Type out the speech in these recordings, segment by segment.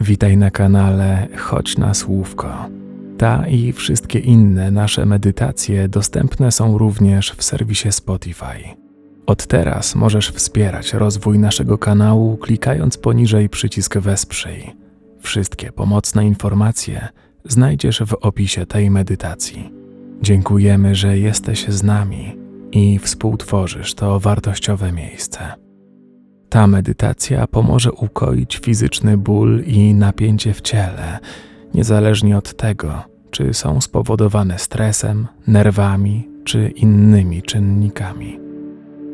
Witaj na kanale Chodź na Słówko. Ta i wszystkie inne nasze medytacje dostępne są również w serwisie Spotify. Od teraz możesz wspierać rozwój naszego kanału klikając poniżej przycisk Wesprzyj. Wszystkie pomocne informacje znajdziesz w opisie tej medytacji. Dziękujemy, że jesteś z nami i współtworzysz to wartościowe miejsce. Ta medytacja pomoże ukoić fizyczny ból i napięcie w ciele, niezależnie od tego, czy są spowodowane stresem, nerwami czy innymi czynnikami.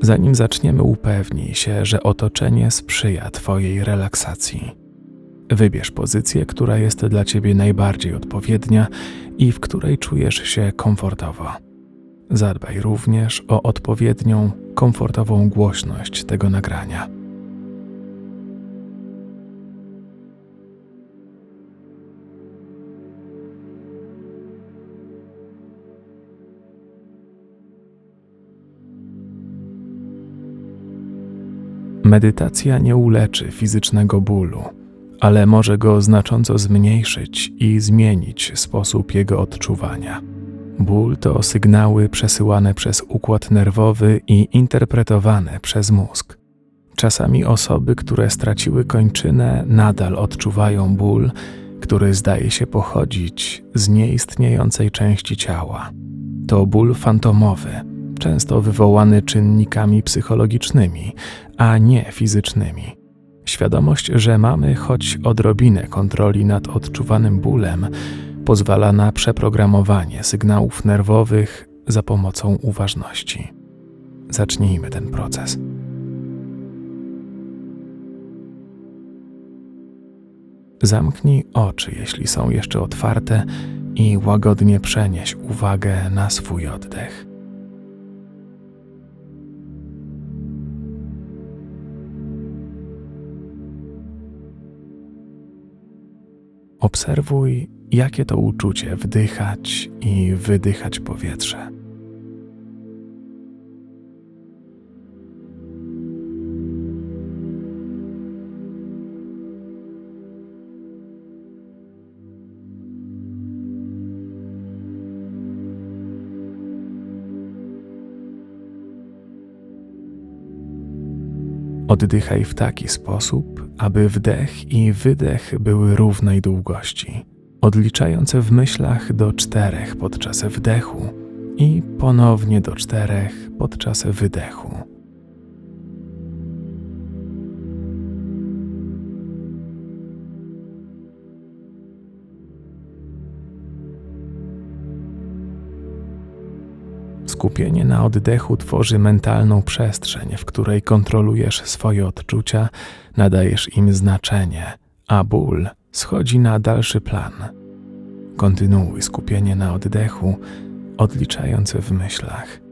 Zanim zaczniemy, upewnij się, że otoczenie sprzyja Twojej relaksacji. Wybierz pozycję, która jest dla Ciebie najbardziej odpowiednia i w której czujesz się komfortowo. Zadbaj również o odpowiednią, komfortową głośność tego nagrania. Medytacja nie uleczy fizycznego bólu, ale może go znacząco zmniejszyć i zmienić sposób jego odczuwania. Ból to sygnały przesyłane przez układ nerwowy i interpretowane przez mózg. Czasami osoby, które straciły kończynę, nadal odczuwają ból, który zdaje się pochodzić z nieistniejącej części ciała. To ból fantomowy, często wywołany czynnikami psychologicznymi, a nie fizycznymi. Świadomość, że mamy choć odrobinę kontroli nad odczuwanym bólem, pozwala na przeprogramowanie sygnałów nerwowych za pomocą uważności. Zacznijmy ten proces. Zamknij oczy, jeśli są jeszcze otwarte, i łagodnie przenieś uwagę na swój oddech. Obserwuj, jakie to uczucie wdychać i wydychać powietrze. Oddychaj w taki sposób, aby wdech i wydech były równej długości, odliczając w myślach do czterech podczas wdechu i ponownie do czterech podczas wydechu. Skupienie na oddechu tworzy mentalną przestrzeń, w której kontrolujesz swoje odczucia, nadajesz im znaczenie, a ból schodzi na dalszy plan. Kontynuuj skupienie na oddechu, odliczając w myślach.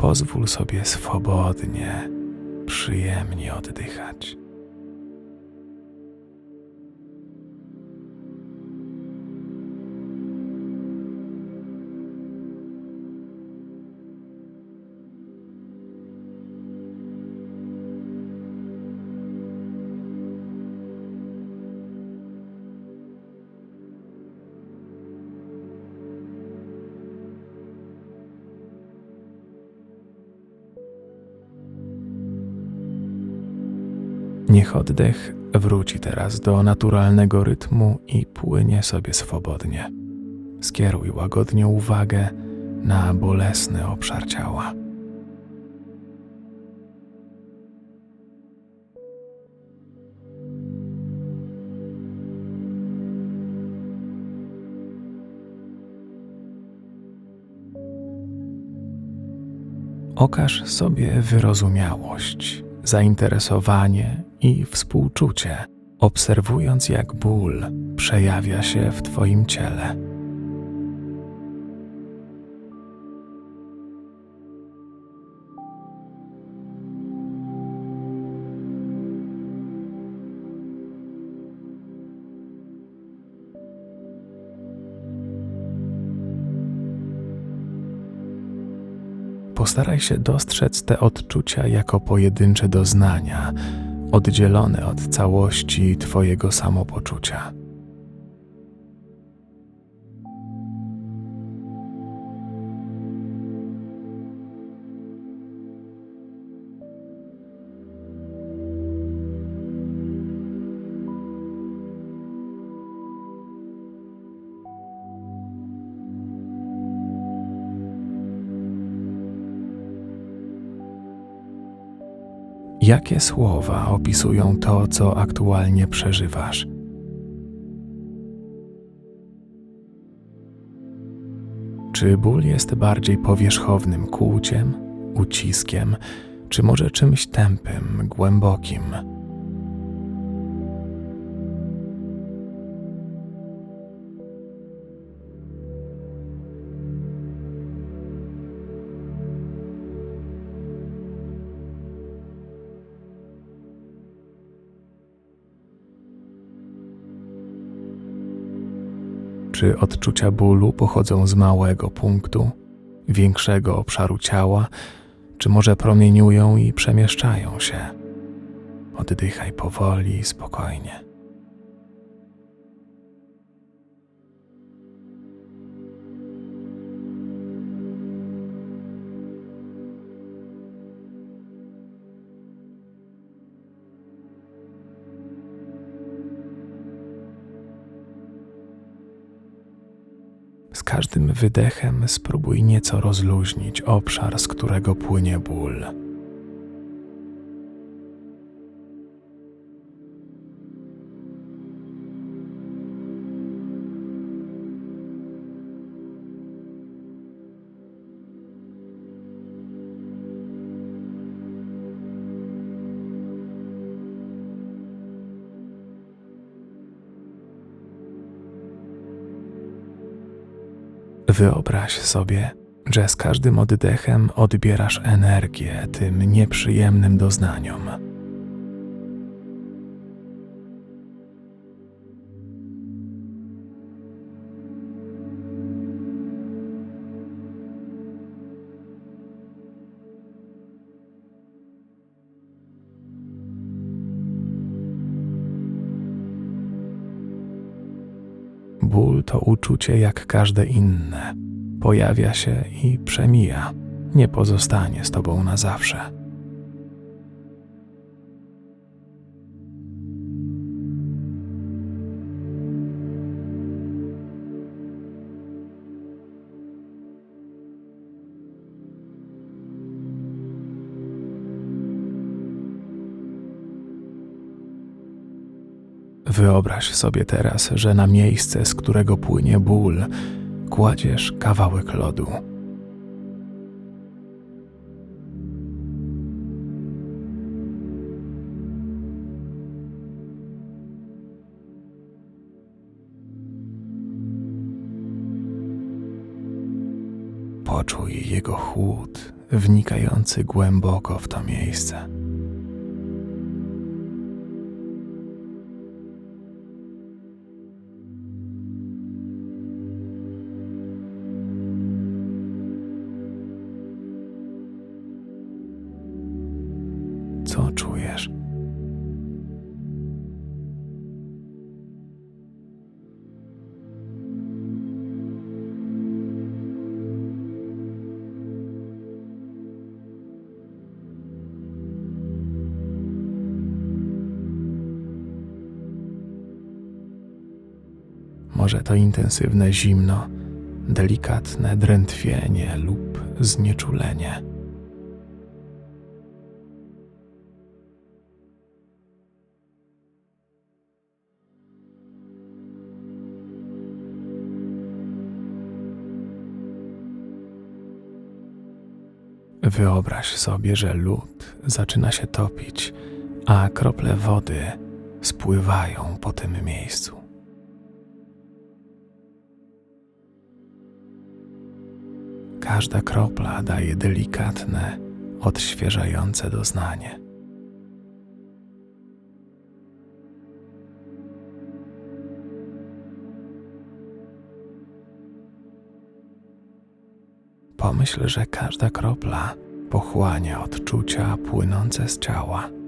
Pozwól sobie swobodnie, przyjemnie oddychać. Niech oddech wróci teraz do naturalnego rytmu i płynie sobie swobodnie. Skieruj łagodnie uwagę na bolesny obszar ciała. Okaż sobie wyrozumiałość, zainteresowanie i współczucie, obserwując jak ból przejawia się w Twoim ciele. Postaraj się dostrzec te odczucia jako pojedyncze doznania, oddzielone od całości Twojego samopoczucia. Jakie słowa opisują to, co aktualnie przeżywasz? Czy ból jest bardziej powierzchownym kłuciem, uciskiem, czy może czymś tępym, głębokim? Czy odczucia bólu pochodzą z małego punktu, większego obszaru ciała, czy może promieniują i przemieszczają się? Oddychaj powoli i spokojnie. Wydechem spróbuj nieco rozluźnić obszar, z którego płynie ból. Wyobraź sobie, że z każdym oddechem odbierasz energię tym nieprzyjemnym doznaniom. Ból to uczucie jak każde inne. Pojawia się i przemija, nie pozostanie z tobą na zawsze. Wyobraź sobie teraz, że na miejsce, z którego płynie ból, kładziesz kawałek lodu. Poczuj jego chłód, wnikający głęboko w to miejsce. Może to intensywne zimno, delikatne drętwienie lub znieczulenie. Wyobraź sobie, że lód zaczyna się topić, a krople wody spływają po tym miejscu. Każda kropla daje delikatne, odświeżające doznanie. Pomyśl, że każda kropla pochłania odczucia płynące z ciała.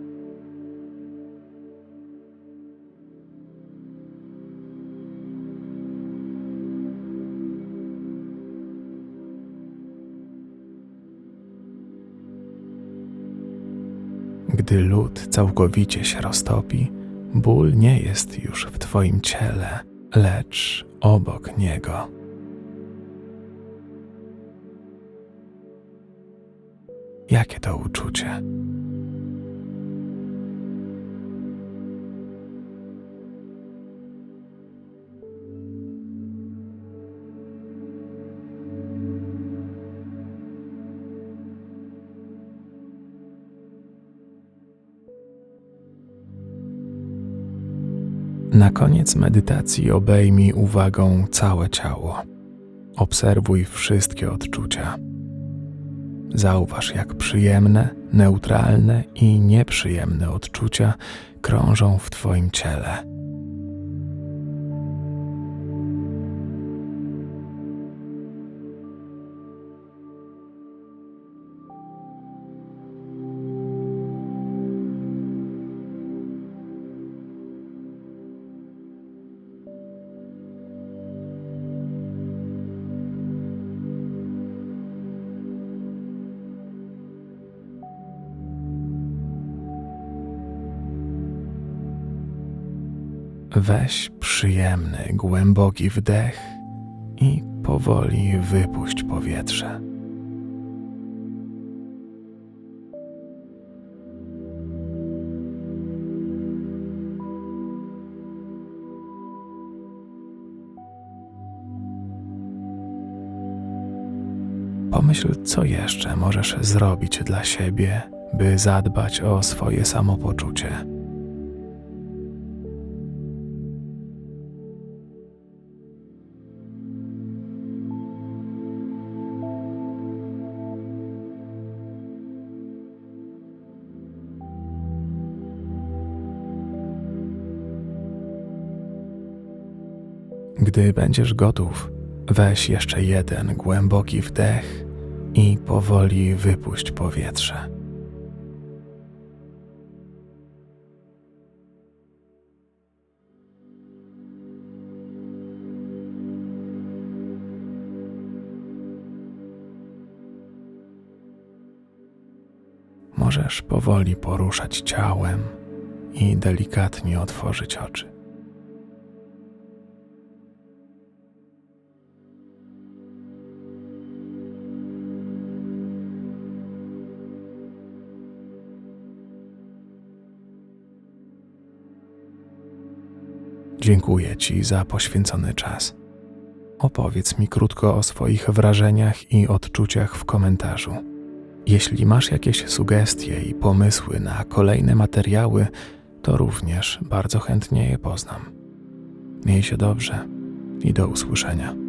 Gdy lód całkowicie się roztopi, ból nie jest już w Twoim ciele, lecz obok niego. Jakie to uczucie? Na koniec medytacji obejmij uwagą całe ciało. Obserwuj wszystkie odczucia. Zauważ, jak przyjemne, neutralne i nieprzyjemne odczucia krążą w Twoim ciele. Weź przyjemny, głęboki wdech i powoli wypuść powietrze. Pomyśl, co jeszcze możesz zrobić dla siebie, by zadbać o swoje samopoczucie. Gdy będziesz gotów, weź jeszcze jeden głęboki wdech i powoli wypuść powietrze. Możesz powoli poruszać ciałem i delikatnie otworzyć oczy. Dziękuję Ci za poświęcony czas. Opowiedz mi krótko o swoich wrażeniach i odczuciach w komentarzu. Jeśli masz jakieś sugestie i pomysły na kolejne materiały, to również bardzo chętnie je poznam. Miej się dobrze i do usłyszenia.